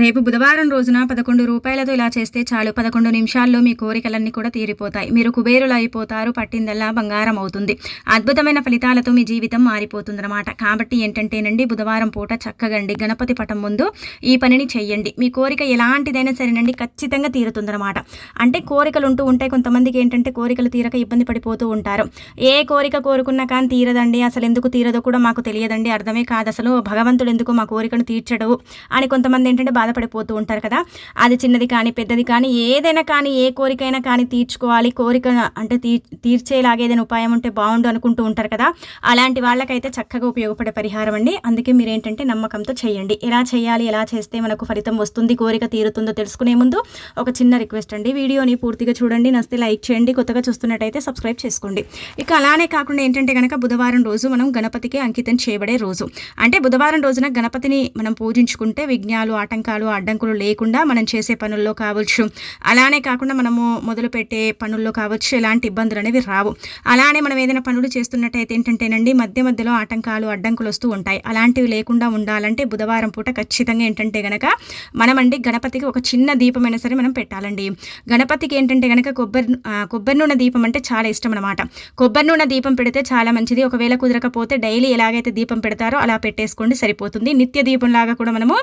రేపు బుధవారం రోజున పదకొండు రూపాయలతో ఇలా చేస్తే చాలు. పదకొండు నిమిషాల్లో మీ కోరికలన్నీ కూడా తీరిపోతాయి. మీరు కుబేరులు అయిపోతారు పట్టిందల్లా బంగారం అవుతుంది అద్భుతమైన ఫలితాలతో మీ జీవితం మారిపోతుందన్నమాట. కాబట్టి ఏంటంటేనండి బుధవారం పూట చక్కగండి. గణపతి పటం ముందు ఈ పనిని చెయ్యండి. మీ కోరిక ఎలాంటిదైనా సరేనండి ఖచ్చితంగా తీరుతుందన్నమాట. అంటే కోరికలు ఉంటూ ఉంటాయి. కొంతమందికి ఏంటంటే కోరికలు తీరక ఇబ్బంది పడిపోతూ ఉంటారు. ఏ కోరిక కోరుకున్నా కానీ తీరదండి. అసలు ఎందుకు తీరదో కూడా మాకు తెలియదండి. అర్థమే కాదు. అసలు భగవంతుడు ఎందుకు మా కోరికను తీర్చడు అని కొంతమంది ఏంటంటే బాధపడిపోతూ ఉంటారు కదా. అది చిన్నది కానీ పెద్దది కానీ ఏదైనా కానీ ఏ కోరికైనా కానీ తీర్చుకోవాలి. కోరిక అంటే తీ తీర్చేలాగా ఏదైనా ఉపాయం ఉంటే బాగుండు అనుకుంటూ ఉంటారు కదా. అలాంటి వాళ్ళకైతే చక్కగా ఉపయోగపడే పరిహారం అండి. అందుకే మీరు ఏంటంటే నమ్మకంతో చేయండి. ఎలా చేయాలి ఎలా చేస్తే మనకు ఫలితం వస్తుంది కోరిక తీరుతుందో తెలుసుకునే ముందు ఒక చిన్న రిక్వెస్ట్ అండి. వీడియోని పూర్తిగా చూడండి నస్తే లైక్ చేయండి కొత్తగా చూస్తున్నట్టయితే సబ్స్క్రైబ్ చేసుకోండి. ఇక అలానే కాకుండా ఏంటంటే కనుక బుధవారం రోజు మనం గణపతికి అంకితం చేయబడే రోజు. అంటే బుధవారం రోజున గణపతిని మనం పూజించుకుంటే విఘ్నాలు ఆటంకాలు అడ్డంకులు లేకుండా మనం చేసే పనుల్లో కావచ్చు. అలానే కాకుండా మనము మొదలుపెట్టే పనుల్లో కావచ్చు. ఎలాంటి ఇబ్బందులు అనేవి రావు. అలానే మనం ఏదైనా పనులు చేస్తున్నట్టయితే ఏంటంటేనండి మధ్య మధ్యలో ఆటంకాలు అడ్డంకులు వస్తూ ఉంటాయి. అలాంటివి లేకుండా ఉండాలంటే బుధవారం పూట ఖచ్చితంగా ఏంటంటే గనక మనమండి గణపతికి ఒక చిన్న దీపమైనా సరే మనం పెట్టాలండి. గణపతికి ఏంటంటే గనక కొబ్బరి కొబ్బరి నూనె దీపం అంటే చాలా ఇష్టం అనమాట కొబ్బరి నూనె దీపం పెడితే చాలా మంచిది. ఒకవేళ కుదరకపోతే డైలీ ఎలాగైతే దీపం పెడతారో అలా పెట్టేసుకోండి సరిపోతుంది. నిత్య దీపం లాగా కూడా మనము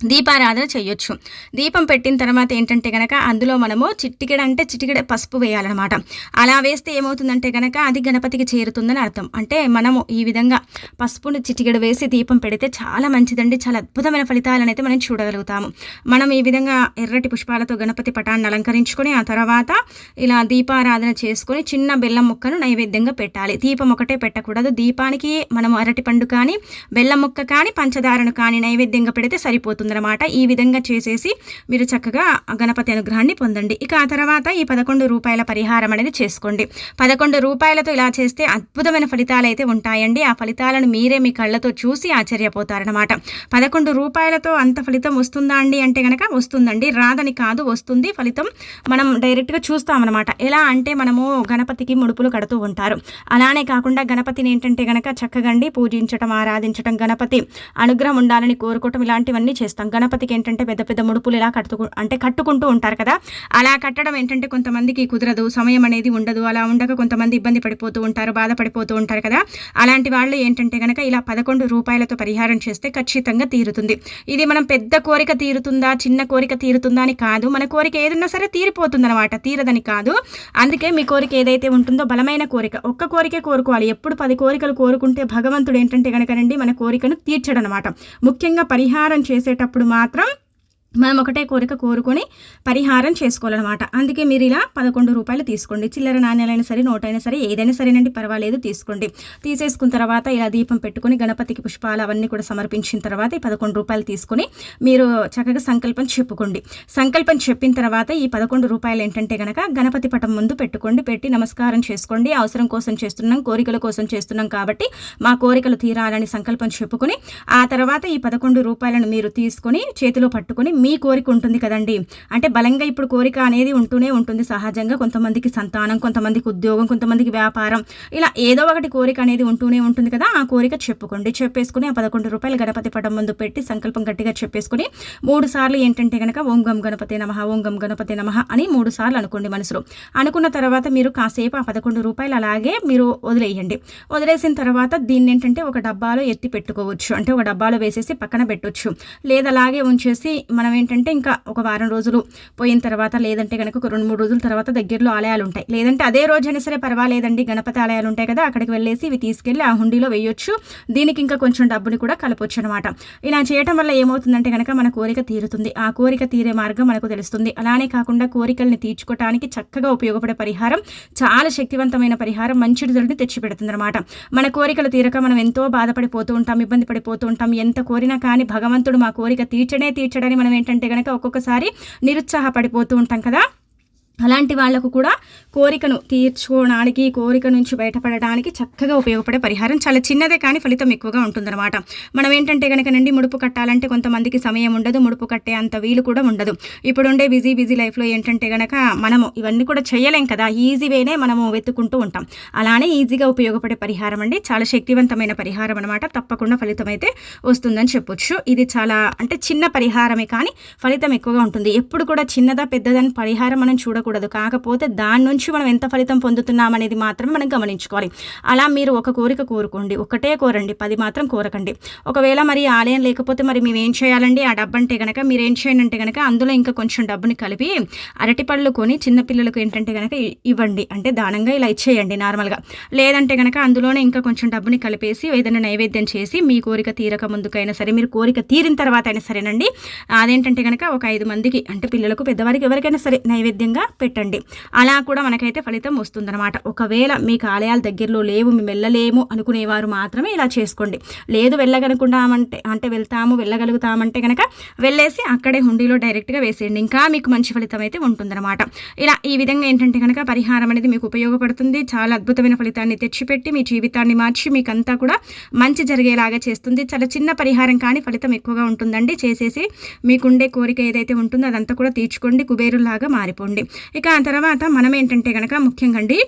దీపారాధన చేయొచ్చు. దీపం పెట్టిన తర్వాత ఏంటంటే కనుక అందులో మనము చిట్టికెడ అంటే చిటికెడ పసుపు వేయాలన్నమాట. అలా వేస్తే ఏమవుతుందంటే కనుక అది గణపతికి చేరుతుందని అర్థం. అంటే మనము ఈ విధంగా పసుపును చిటికెడ వేసి దీపం పెడితే చాలా మంచిదండి. చాలా అద్భుతమైన ఫలితాలను అయితే మనం చూడగలుగుతాము. మనం ఈ విధంగా ఎర్రటి పుష్పాలతో గణపతి పటాన్ని అలంకరించుకొని ఆ తర్వాత ఇలా దీపారాధన చేసుకొని చిన్న బెల్లం ముక్కను నైవేద్యంగా పెట్టాలి. దీపం ఒకటే పెట్టకూడదు. దీపానికి మనము అరటి పండు కానీ బెల్లం ముక్క కానీ పంచదారను కానీ నైవేద్యంగా పెడితే సరిపోతుంది. అవుతుందన్నమాట ఈ విధంగా చేసేసి మీరు చక్కగా గణపతి అనుగ్రహాన్ని పొందండి. ఇక ఆ తర్వాత ఈ పదకొండు రూపాయల పరిహారం అనేది చేసుకోండి. పదకొండు రూపాయలతో ఇలా చేస్తే అద్భుతమైన ఫలితాలు అయితే ఉంటాయండి. ఆ ఫలితాలను మీరే మీ కళ్ళతో చూసి ఆశ్చర్యపోతారనమాట పదకొండు రూపాయలతో అంత ఫలితం వస్తుందా అండి అంటే కనుక వస్తుందండి. రాదని కాదు వస్తుంది. ఫలితం మనం డైరెక్ట్గా చూస్తామన్నమాట. ఎలా అంటే మనము గణపతికి ముడుపులు కడుతూ ఉంటారు. అలానే కాకుండా గణపతిని ఏంటంటే కనుక చక్కగండి పూజించటం ఆరాధించటం గణపతి అనుగ్రహం ఉండాలని కోరుకోవటం ఇలాంటివన్నీ చేస్తాం చేస్తాం గణపతికి ఏంటంటే పెద్ద పెద్ద ముడుపులు ఇలా కట్టుకు అంటే కట్టుకుంటూ ఉంటారు కదా. అలా కట్టడం ఏంటంటే కొంతమందికి కుదరదు. సమయం అనేది ఉండదు. అలా ఉండక కొంతమంది ఇబ్బంది పడిపోతూ ఉంటారు బాధపడిపోతూ ఉంటారు కదా. అలాంటి వాళ్ళు ఏంటంటే కనుక ఇలా పదకొండు రూపాయలతో పరిహారం చేస్తే ఖచ్చితంగా తీరుతుంది. ఇది మనం పెద్ద కోరిక తీరుతుందా చిన్న కోరిక తీరుతుందా అని కాదు. మన కోరిక ఏదన్నా సరే తీరిపోతుంది అనమాట తీరదని కాదు. అందుకే మీ కోరిక ఏదైతే ఉంటుందో బలమైన కోరిక. ఒక్క కోరికే కోరుకోవాలి. ఎప్పుడు పది కోరికలు కోరుకుంటే భగవంతుడు ఏంటంటే కనుకనండి మన కోరికను తీర్చడనమాట ముఖ్యంగా పరిహారం చేసేటప్పుడు చేసేటప్పుడు మాత్రం మనం ఒకటే కోరిక కోరుకొని పరిహారం చేసుకోవాలన్నమాట. అందుకే మీరు ఇలా పదకొండు రూపాయలు తీసుకోండి. చిల్లర నాణ్యాలైనా సరే నోటైనా సరే ఏదైనా సరేనండి పర్వాలేదు తీసుకోండి. తీసేసుకున్న తర్వాత ఇలా దీపం పెట్టుకుని గణపతికి పుష్పాలు అవన్నీ కూడా సమర్పించిన తర్వాత ఈ పదకొండు రూపాయలు తీసుకొని మీరు చక్కగా సంకల్పం చెప్పుకోండి. సంకల్పం చెప్పిన తర్వాత ఈ పదకొండు రూపాయలు ఏంటంటే కనుక గణపతి పటం ముందు పెట్టుకోండి పెట్టి నమస్కారం చేసుకోండి. అవసరం కోసం చేస్తున్నాం కోరికల కోసం చేస్తున్నాం కాబట్టి మా కోరికలు తీరాలని సంకల్పం చెప్పుకొని ఆ తర్వాత ఈ పదకొండు రూపాయలను మీరు తీసుకొని చేతిలో పట్టుకొని మీ కోరిక ఉంటుంది కదండి. అంటే బలంగా ఇప్పుడు కోరిక అనేది ఉంటూనే ఉంటుంది సహజంగా. కొంతమందికి సంతానం కొంతమందికి ఉద్యోగం కొంతమందికి వ్యాపారం ఇలా ఏదో ఒకటి కోరిక అనేది ఉంటూనే ఉంటుంది కదా. ఆ కోరిక చెప్పుకోండి. చెప్పేసుకుని ఆ పదకొండు రూపాయలు గణపతి పటం ముందు పెట్టి సంకల్పం గట్టిగా చెప్పేసుకుని మూడు సార్లు ఏంటంటే కనుక ఓం గం గణపతి నమ ఓం గం గణపతి నమ అని మూడు సార్లు అనుకోండి మనసులో. అనుకున్న తర్వాత మీరు కాసేపు ఆ పదకొండు రూపాయలు అలాగే మీరు వదిలేయండి. వదిలేసిన తర్వాత దీన్ని ఏంటంటే ఒక డబ్బాలో ఎత్తి పెట్టుకోవచ్చు. అంటే ఒక డబ్బాలో వేసేసి పక్కన పెట్టవచ్చు లేదా అలాగే ఉంచేసి మనం ఏంటంటే ఇంకా ఒక వారం రోజులు పోయిన తర్వాత లేదంటే కనుక ఒక రెండు మూడు రోజుల తర్వాత దగ్గరలో ఆలయాలు ఉంటాయి లేదంటే అదే రోజైనా సరే పర్వాలేదండి గణపతి ఆలయాలు ఉంటాయి కదా అక్కడికి వెళ్ళేసి ఇవి తీసుకెళ్ళి ఆ హుండీలో వేయొచ్చు. దీనికి ఇంకా కొంచెం డబ్బుని కూడా కలపొచ్చు అనమాట ఇలా చేయటం వల్ల ఏమవుతుందంటే కనుక మన కోరిక తీరుతుంది. ఆ కోరిక తీరే మార్గం మనకు తెలుస్తుంది. అలానే కాకుండా కోరికల్ని తీర్చుకోవటానికి చక్కగా ఉపయోగపడే పరిహారం చాలా శక్తివంతమైన పరిహారం మంచి రిజల్ట్ని తెచ్చిపెడుతుంది అనమాట మన కోరికలు తీరక మనం ఎంతో బాధపడిపోతూ ఉంటాం ఇబ్బంది పడిపోతూ ఉంటాం. ఎంత కోరినా కానీ భగవంతుడు మా కోరిక తీర్చడే తీర్చడని మనం ఏంటంటే కనుక ఒక్కొక్కసారి నిరుత్సాహపడిపోతూ ఉంటాం కదా? అలాంటి వాళ్ళకు కూడా కోరికను తీర్చుకోవడానికి కోరిక నుంచి బయటపడడానికి చక్కగా ఉపయోగపడే పరిహారం. చాలా చిన్నదే కానీ ఫలితం ఎక్కువగా ఉంటుందన్నమాట. మనం ఏంటంటే కనుక నుండి ముడుపు కట్టాలంటే కొంతమందికి సమయం ఉండదు ముడుపు కట్టే అంత వీలు కూడా ఉండదు. ఇప్పుడుండే బిజీ బిజీ లైఫ్లో ఏంటంటే కనుక మనము ఇవన్నీ కూడా చేయలేం కదా. ఈజీ వేనే మనము వెతుక్కుంటూ ఉంటాం. అలానే ఈజీగా ఉపయోగపడే పరిహారం అండి. చాలా శక్తివంతమైన పరిహారం అనమాట తప్పకుండా ఫలితం అయితే వస్తుందని చెప్పొచ్చు. ఇది చాలా అంటే చిన్న పరిహారమే కానీ ఫలితం ఎక్కువగా ఉంటుంది. ఎప్పుడు కూడా చిన్నదా పెద్దదని పరిహారం మనం అనుకోకూడదు కాకపోతే దాని నుంచి మనం ఎంత ఫలితం పొందుతున్నాం అనేది మాత్రమే మనం గమనించుకోవాలి. అలా మీరు ఒక కోరిక కోరుకోండి. ఒకటే కోరండి. పది మాత్రం కోరకండి. ఒకవేళ మరి ఆలయం లేకపోతే మరి మేము ఏం చేయాలండి? ఆ డబ్బు అంటే కనుక మీరు ఏం చేయండి అంటే కనుక అందులో ఇంకా కొంచెం డబ్బుని కలిపి అరటిపళ్ళు కొని చిన్నపిల్లలకు ఏంటంటే కనుక ఇవ్వండి. అంటే దానంగా ఇలా ఇచ్చేయండి నార్మల్గా. లేదంటే కనుక అందులోనే ఇంకా కొంచెం డబ్బుని కలిపేసి ఏదైనా నైవేద్యం చేసి మీ కోరిక తీరక ముందుకైనా సరే మీరు కోరిక తీరిన తర్వాత అయినా సరేనండి. అదేంటంటే కనుక ఒక ఐదు మందికి అంటే పిల్లలకు పెద్దవారికి ఎవరికైనా సరే నైవేద్యంగా పెట్టండి. అలా కూడా మనకైతే ఫలితం వస్తుందన్నమాట. ఒకవేళ మీకు ఆలయాల దగ్గరలో లేవు మేము వెళ్ళలేము అనుకునేవారు మాత్రమే ఇలా చేసుకోండి. లేదు వెళ్ళగలుగుతామంటే అంటే వెళ్తాము వెళ్ళగలుగుతామంటే కనుక వెళ్ళేసి అక్కడే హుండీలో డైరెక్ట్గా వేసేయండి. ఇంకా మీకు మంచి ఫలితం అయితే ఉంటుందన్నమాట. ఇలా ఈ విధంగా ఏంటంటే కనుక పరిహారం అనేది మీకు ఉపయోగపడుతుంది. చాలా అద్భుతమైన ఫలితాన్ని తెచ్చిపెట్టి మీ జీవితాన్ని మార్చి మీకంతా కూడా మంచి జరిగేలాగా చేస్తుంది. చాలా చిన్న పరిహారం కానీ ఫలితం ఎక్కువగా ఉంటుందండి. చేసేసి మీకుండే కోరిక ఏదైతే ఉంటుందో అదంతా కూడా తీర్చుకోండి. కుబేరులాగా మారిపోండి. ఇక ఆ తర్వాత మనం ఏంటంటే కనుక ముఖ్యంగా అండి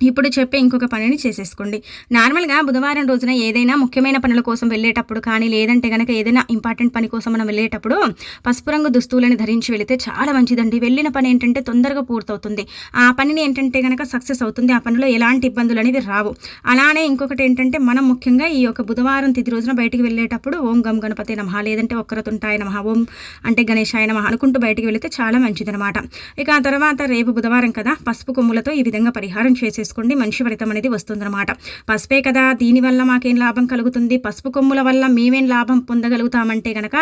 ఇప్పుడు చెప్పే ఇంకొక పనిని చేసేసుకోండి. నార్మల్గా బుధవారం రోజున ఏదైనా ముఖ్యమైన పనుల కోసం వెళ్ళేటప్పుడు కానీ లేదంటే కనుక ఏదైనా ఇంపార్టెంట్ పని కోసం మనం వెళ్ళేటప్పుడు పసుపు రంగు దుస్తువులను ధరించి వెళితే చాలా మంచిదండి. వెళ్ళిన పని ఏంటంటే తొందరగా పూర్తవుతుంది. ఆ పనిని ఏంటంటే కనుక సక్సెస్ అవుతుంది. ఆ పనిలో ఎలాంటి ఇబ్బందులు అనేవి రావు. అలానే ఇంకొకటి ఏంటంటే మనం ముఖ్యంగా ఈ యొక్క బుధవారం తిది రోజున బయటికి వెళ్ళేటప్పుడు ఓం గం గణపతి నమ లేదంటే ఒక్కరతుంటాయ నమ ఓం అంటే గణేశాయ నమ అనుకుంటూ బయటికి వెళితే చాలా మంచిదనమాట ఇక ఆ తర్వాత రేపు బుధవారం కదా పసుపు కొమ్ములతో ఈ విధంగా పరిహారం చేసే చేసుకోండి మంచి ఫలితం అనేది వస్తుందన్నమాట. పసుపే కదా దీనివల్ల మాకేం లాభం కలుగుతుంది? పసుపు కొమ్ముల వల్ల మేమేం లాభం పొందగలుగుతామంటే కనుక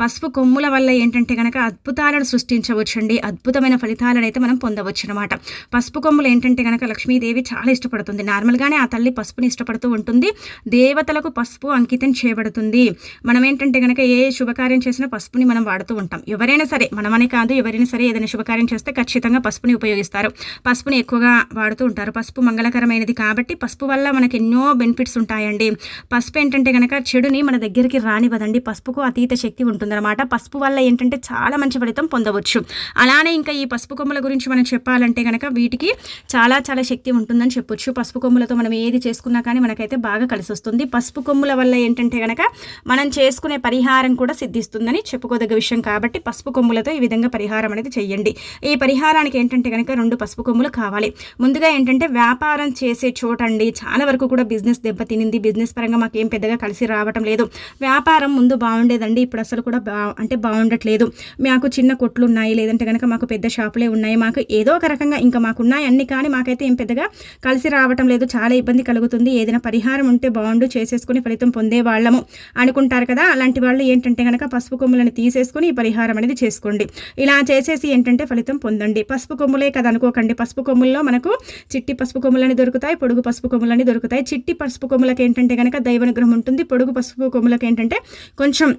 పసుపు కొమ్ముల వల్ల ఏంటంటే కనుక అద్భుతాలను సృష్టించవచ్చండి. అద్భుతమైన ఫలితాలను అయితే మనం పొందవచ్చు అనమాట పసుపు కొమ్ములు ఏంటంటే కనుక లక్ష్మీదేవి చాలా ఇష్టపడుతుంది. నార్మల్గానే ఆ తల్లి పసుపుని ఇష్టపడుతూ ఉంటుంది. దేవతలకు పసుపు అంకితం చేయబడుతుంది. మనం ఏంటంటే కనుక ఏ శుభకార్యం చేసినా పసుపుని మనం వాడుతూ ఉంటాం. ఎవరైనా సరే మనమనే కాదు ఎవరైనా సరే ఏదైనా శుభకార్యం చేస్తే ఖచ్చితంగా పసుపుని ఉపయోగిస్తారు. పసుపుని ఎక్కువగా వాడుతూ ఉంటారు. పసుపు మంగళకరమైనది కాబట్టి పసుపు వల్ల మనకి ఎన్నో బెనిఫిట్స్ ఉంటాయండి. పసుపు ఏంటంటే కనుక చెడుని మన దగ్గరికి రానివ్వదండి. పసుపుకు అతీత శక్తి ఉంటుందన్నమాట. పసుపు వల్ల ఏంటంటే చాలా మంచి ఫలితం పొందవచ్చు. అలానే ఇంకా ఈ పసుపు కొమ్మల గురించి మనం చెప్పాలంటే కనుక వీటికి చాలా చాలా శక్తి ఉంటుందని చెప్పొచ్చు. పసుపు కొమ్ములతో మనం ఏది చేసుకున్నా కానీ మనకైతే బాగా కలిసి వస్తుంది పసుపు కొమ్ముల వల్ల ఏంటంటే కనుక మనం చేసుకునే పరిహారం కూడా సిద్ధిస్తుందని చెప్పుకోదగ్గ విషయం కాబట్టి పసుపు కొమ్ములతో ఈ విధంగా పరిహారం అనేది చెయ్యండి. ఈ పరిహారానికి ఏంటంటే కనుక రెండు పసుపు కొమ్ములు కావాలి. ముందుగా ఏంటంటే వ్యాపారం చేసే చోటండి. చాలా వరకు కూడా బిజినెస్ దెబ్బతినింది బిజినెస్ పరంగా మాకు ఏం పెద్దగా కలిసి రావటం లేదు. వ్యాపారం ముందు బాగుండేదండి. ఇప్పుడు అసలు కూడా బా అంటే బాగుండట్లేదు. మాకు చిన్న కొట్లు ఉన్నాయి లేదంటే కనుక మాకు పెద్ద షాపులే ఉన్నాయి. మాకు ఏదో ఒక రకంగా ఇంకా మాకున్నాయి అన్ని కానీ మాకైతే ఏం పెద్దగా కలిసి రావటం లేదు. చాలా ఇబ్బంది కలుగుతుంది. ఏదైనా పరిహారం ఉంటే బాగుండు. చేసేసుకుని ఫలితం పొందే వాళ్ళము అనుకుంటారు కదా. అలాంటి వాళ్ళు ఏంటంటే కనుక పసుపు కొమ్ములను తీసేసుకుని ఈ పరిహారం అనేది చేసుకోండి. ఇలా చేసేసి ఏంటంటే ఫలితం పొందండి. పసుపు కొమ్ములే కదా అనుకోకండి. పసుపు కొమ్ముల్లో మనకు చిట్టి పసుపు కొమ్ములని దొరుకుతాయి పొడుగు పసుపు కొమ్ములని దొరుకుతాయి. చిట్టి పసుపు కొమ్ములకి ఏంటంటే కనుక దైవనుగ్రహం ఉంటుంది పొడుగు పసుపు కొమ్ములకి ఏంటంటే కొంచెం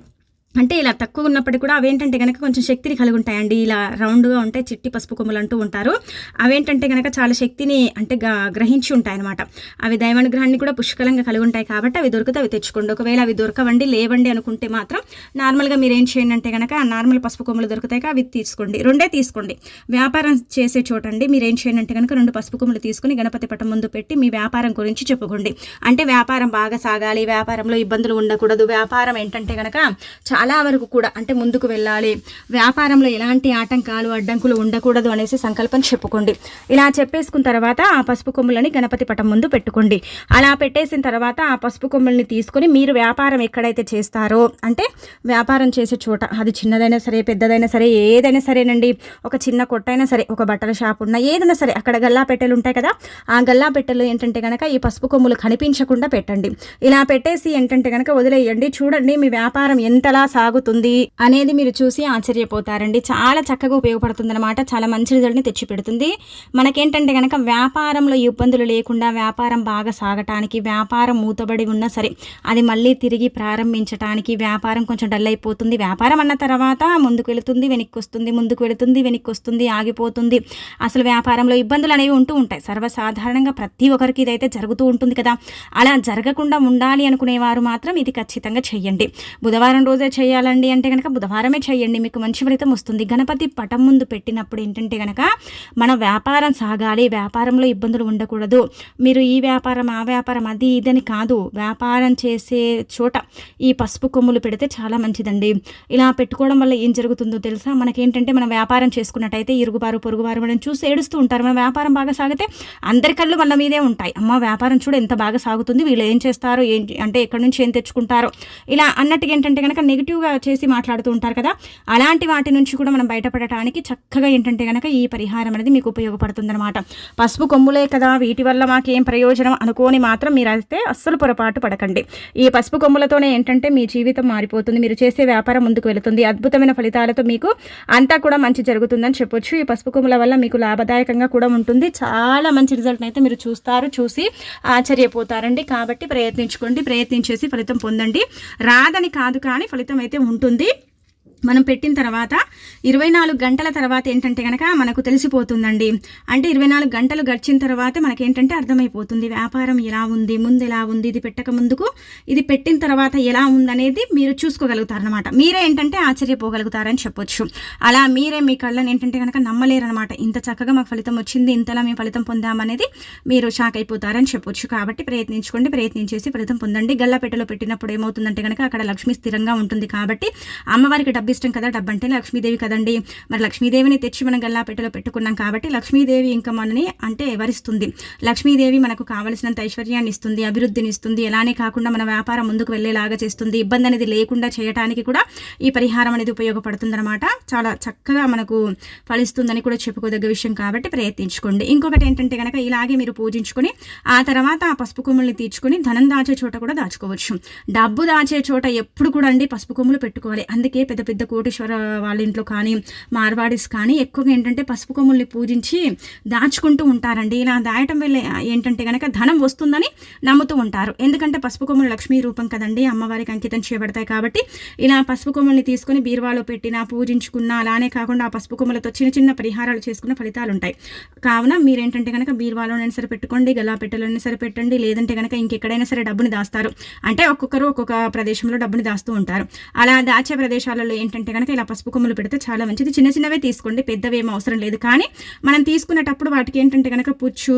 అంటే ఇలా తక్కువ ఉన్నప్పటికీ కూడా అవేంటంటే కనుక కొంచెం శక్తిని కలిగి ఉంటాయండి ఇలా రౌండ్గా ఉంటాయి చిట్టి పసుపు కొమ్ములు అంటూ ఉంటారు. అవేంటంటే కనుక చాలా శక్తిని అంటే గ్రహించి ఉంటాయి అనమాట అవి దైవానుగ్రహాన్ని కూడా పుష్కలంగా కలిగి ఉంటాయి కాబట్టి అవి దొరికితే అవి తెచ్చుకోండి. ఒకవేళ అవి దొరకవండి లేవండి అనుకుంటే మాత్రం నార్మల్గా మీరు ఏం చేయండి అంటే కనుక నార్మల్ పసుపు కొమ్ములు దొరుకుతాయి అవి తీసుకోండి. రెండే తీసుకోండి. వ్యాపారం చేసే చోటండి మీరు ఏం చేయండి అంటే కనుక రెండు పసుపు కొమ్ములు తీసుకుని గణపతి పటం ముందు పెట్టి మీ వ్యాపారం గురించి చెప్పుకోండి. అంటే వ్యాపారం బాగా సాగాలి వ్యాపారంలో ఇబ్బందులు ఉండకూడదు. వ్యాపారం ఏంటంటే కనుక చాలా చాలా వరకు కూడా అంటే ముందుకు వెళ్ళాలి. వ్యాపారంలో ఎలాంటి ఆటంకాలు అడ్డంకులు ఉండకూడదు అనేసి సంకల్పం చెప్పుకోండి. ఇలా చెప్పేసుకున్న తర్వాత ఆ పసుపు కొమ్ములని గణపతి పటం ముందు పెట్టుకోండి. అలా పెట్టేసిన తర్వాత ఆ పసుపు కొమ్ములని తీసుకొని మీరు వ్యాపారం ఎక్కడైతే చేస్తారో అంటే వ్యాపారం చేసే చోట అది చిన్నదైనా సరే పెద్దదైనా సరే ఏదైనా సరేనండి. ఒక చిన్న కొట్టైనా సరే ఒక బట్టల షాప్ ఉన్న ఏదైనా సరే అక్కడ గల్లా పెట్టెలు ఉంటాయి కదా ఆ గల్లా పెట్టెలు ఏంటంటే కనుక ఈ పసుపు కొమ్ములు కనిపించకుండా పెట్టండి. ఇలా పెట్టేసి ఏంటంటే కనుక వదిలేయండి. చూడండి మీ వ్యాపారం ఎంతలా సాగుతుంది అనేది మీరు చూసి ఆశ్చర్యపోతారండి. చాలా చక్కగా ఉపయోగపడుతుంది అనమాట చాలా మంచి రిజల్ట్ని తెచ్చిపెడుతుంది. మనకేంటంటే కనుక వ్యాపారంలో ఇబ్బందులు లేకుండా వ్యాపారం బాగా సాగటానికి వ్యాపారం మూతబడి ఉన్నా సరే అది మళ్ళీ తిరిగి ప్రారంభించడానికి వ్యాపారం కొంచెం డల్ అయిపోతుంది. వ్యాపారం అన్న తర్వాత ముందుకు వెళుతుంది వెనక్కి వస్తుంది ముందుకు వెళుతుంది వెనక్కి వస్తుంది ఆగిపోతుంది. అసలు వ్యాపారంలో ఇబ్బందులు అనేవి ఉంటూ ఉంటాయి. సర్వసాధారణంగా ప్రతి ఒక్కరికి ఇదైతే జరుగుతూ ఉంటుంది కదా. అలా జరగకుండా ఉండాలి అనుకునేవారు మాత్రం ఇది ఖచ్చితంగా చెయ్యండి. బుధవారం రోజే చేయాలండి అంటే కనుక బుధవారమే చేయండి మీకు మంచి ఫలితం వస్తుంది. గణపతి పటం ముందు పెట్టినప్పుడు ఏంటంటే కనుక మన వ్యాపారం సాగాలి వ్యాపారంలో ఇబ్బందులు ఉండకూడదు. మీరు ఈ వ్యాపారం ఆ వ్యాపారం అది ఇదని కాదు. వ్యాపారం చేసే చోట ఈ పసుపు కొమ్ములు పెడితే చాలా మంచిదండి. ఇలా పెట్టుకోవడం వల్ల ఏం జరుగుతుందో తెలుసా? మనకేంటంటే మనం వ్యాపారం చేసుకున్నట్టయితే ఇరుగుబారు పొరుగుబారు మనం చూసి ఏడుస్తూ ఉంటారు. మన వ్యాపారం బాగా సాగితే అందరి కళ్ళు మన మీదే ఉంటాయి. అమ్మ వ్యాపారం చూడు ఎంత బాగా సాగుతుంది. వీళ్ళు ఏం చేస్తారు? ఏంటి? అంటే ఎక్కడి నుంచి ఏం తెచ్చుకుంటారో? ఇలా అన్నట్టుగా ఏంటంటే కనుక నెగిటివ్ నెగిటివ్గా చేసి మాట్లాడుతూ ఉంటారు కదా అలాంటి వాటి నుంచి కూడా మనం బయటపడటానికి చక్కగా ఏంటంటే కనుక ఈ పరిహారం అనేది మీకు ఉపయోగపడుతుందన్నమాట. పసుపు కొమ్ములే కదా వీటి వల్ల మాకేం ప్రయోజనం అనుకోని మాత్రం మీరు అయితే అస్సలు పొరపాటు పడకండి. ఈ పసుపు కొమ్ములతోనే ఏంటంటే మీ జీవితం మారిపోతుంది మీరు చేసే వ్యాపారం ముందుకు వెళుతుంది. అద్భుతమైన ఫలితాలతో మీకు అంతా కూడా మంచి జరుగుతుందని చెప్పొచ్చు. ఈ పసుపు కొమ్ముల వల్ల మీకు లాభదాయకంగా కూడా ఉంటుంది. చాలా మంచి రిజల్ట్ అయితే మీరు చూస్తారు చూసి ఆశ్చర్యపోతారండి. కాబట్టి ప్రయత్నించుకోండి ప్రయత్నించేసి ఫలితం పొందండి. రాదని కాదు కానీ ఫలితం అయితే ఉంటుంది. మనం పెట్టిన తర్వాత ఇరవై నాలుగు గంటల తర్వాత ఏంటంటే కనుక మనకు తెలిసిపోతుందండి. అంటే ఇరవై నాలుగు గంటలు గడిచిన తర్వాత మనకేంటంటే అర్థమైపోతుంది వ్యాపారం ఎలా ఉంది ముందు ఎలా ఉంది ఇది పెట్టక ముందుకు ఇది పెట్టిన తర్వాత ఎలా ఉందనేది మీరు చూసుకోగలుగుతారనమాట మీరే ఏంటంటే ఆశ్చర్యపోగలుగుతారని చెప్పొచ్చు. అలా మీరే మీ కళ్ళని ఏంటంటే కనుక నమ్మలేరనమాట ఇంత చక్కగా మాకు ఫలితం వచ్చింది ఇంతలా మేము ఫలితం పొందామనేది మీరు షాక్ అయిపోతారని చెప్పొచ్చు. కాబట్టి ప్రయత్నించుకోండి ప్రయత్నించేసి ఫలితం పొందండి. గల్లపెట్టెలో పెట్టినప్పుడు ఏమవుతుందంటే కనుక అక్కడ లక్ష్మి స్థిరంగా ఉంటుంది కాబట్టి అమ్మవారికి డబ్బు ఇష్టం కదా డబ్బు అంటే లక్ష్మీదేవి కదండి. మరి లక్ష్మీదేవిని తెచ్చి మనం గల్లాపెట్టెలో పెట్టుకున్నాం కాబట్టి లక్ష్మీదేవి ఇంకా మనని అంటే వరిస్తుంది లక్ష్మీదేవి మనకు కావలసినంత ఐశ్వర్యాన్ని ఇస్తుంది అభివృద్ధిని ఇస్తుంది. అలానే కాకుండా మన వ్యాపారం ముందుకు వెళ్ళేలాగా చేస్తుంది. ఇబ్బంది అనేది లేకుండా చేయడానికి కూడా ఈ పరిహారం అనేది ఉపయోగపడుతుందన్నమాట. చాలా చక్కగా మనకు ఫలిస్తుందని కూడా చెప్పుకోదగ్గ విషయం కాబట్టి ప్రయత్నించుకోండి. ఇంకొకటి ఏంటంటే కనుక ఇలాగే మీరు పూజించుకొని ఆ తర్వాత ఆ పసుపు కొమ్ముల్ని తీర్చుకొని ధనం దాచే చోట కూడా దాచుకోవచ్చు. డబ్బు దాచే చోట ఎప్పుడు కూడా అండి పసుపు కొమ్ములు పెట్టుకోవాలి. అందుకే పెద్ద పెద్ద పెద్ద కోటేశ్వర వాళ్ళ ఇంట్లో కానీ మార్వాడిస్ కానీ ఎక్కువగా ఏంటంటే పసుపు కొమ్ముల్ని పూజించి దాచుకుంటూ ఉంటారండి. ఇలా దాయటం వల్ల ఏంటంటే కనుక ధనం వస్తుందని నమ్ముతూ ఉంటారు. ఎందుకంటే పసుపు కొమ్ములు లక్ష్మీ రూపం కదండి అమ్మవారికి అంకితం చేయబడతాయి కాబట్టి ఇలా పసుపు కొమ్ముల్ని తీసుకొని బీరువాలో పెట్టినా పూజించుకున్న అలానే కాకుండా ఆ పసుపు కొమ్ములతో చిన్న చిన్న పరిహారాలు చేసుకున్న ఫలితాలు ఉంటాయి. కావున మీరేంటంటే కనుక బీరువాలోనైనా సరే పెట్టుకోండి గల్లాపెట్టెలోనైనా సరే పెట్టండి లేదంటే కనుక ఇంకెక్కడైనా సరే డబ్బుని దాస్తారు. అంటే ఒక్కొక్కరు ఒక్కొక్క ప్రదేశంలో డబ్బుని దాస్తూ ఉంటారు. అలా దాచే ప్రదేశాలలో ఏంటంటే కనుక ఇలా పసుపు కొమ్ములు పెడితే చాలా మంచిది. చిన్న చిన్నవే తీసుకోండి పెద్దవి ఏం అవసరం లేదు. కానీ మనం తీసుకునేటప్పుడు వాటికి ఏంటంటే కనుక పుచ్చు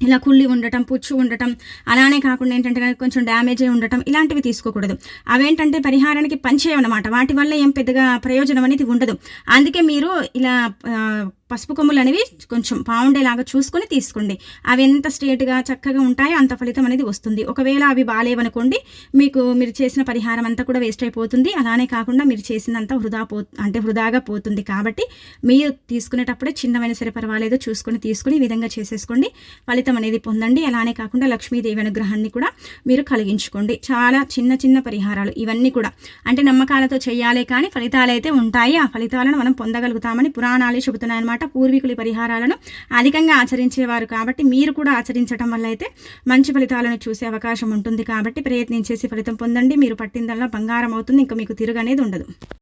ఇలా కుళ్ళి ఉండటం పుచ్చు ఉండటం అలానే కాకుండా ఏంటంటే కనుక కొంచెం డ్యామేజ్ అయి ఉండటం ఇలాంటివి తీసుకోకూడదు. అవేంటంటే పరిహారానికి పనిచేయమన్నమాట వాటి వల్ల ఏం పెద్దగా ప్రయోజనం అనేది ఉండదు. అందుకే మీరు ఇలా పసుపు కొమ్ములు అనేవి కొంచెం బాగుండేలాగా చూసుకొని తీసుకోండి. అవి ఎంత స్ట్రేట్గా చక్కగా ఉంటాయో అంత ఫలితం అనేది వస్తుంది. ఒకవేళ అవి బాగాలేవనుకోండి మీకు మీరు చేసిన పరిహారం అంతా కూడా వేస్ట్ అయిపోతుంది. అలానే కాకుండా మీరు చేసినంత వృధా పో అంటే వృధాగా పోతుంది కాబట్టి మీరు తీసుకునేటప్పుడే చిన్నవైన సరే పర్వాలేదు చూసుకొని తీసుకుని ఈ విధంగా చేసేసుకోండి. ఫలితం అనేది పొందండి. అలానే కాకుండా లక్ష్మీదేవి అనుగ్రహాన్ని కూడా మీరు కలిగించుకోండి. చాలా చిన్న చిన్న పరిహారాలు ఇవన్నీ కూడా. అంటే నమ్మకాలతో చేయాలి కానీ ఫలితాలు అయితే ఉంటాయి. ఆ ఫలితాలను మనం పొందగలుగుతామని పురాణాలే చెబుతున్నాయన్నమాట. అనమాట పూర్వీకుల పరిహారాలను అధికంగా ఆచరించేవారు. కాబట్టి మీరు కూడా ఆచరించడం వల్ల అయితే మంచి ఫలితాలను చూసే అవకాశం ఉంటుంది. కాబట్టి ప్రయత్నించేసి ఫలితం పొందండి. మీరు పట్టిందల్లా బంగారం అవుతుంది. ఇంకా మీకు తిరుగు అనేది ఉండదు.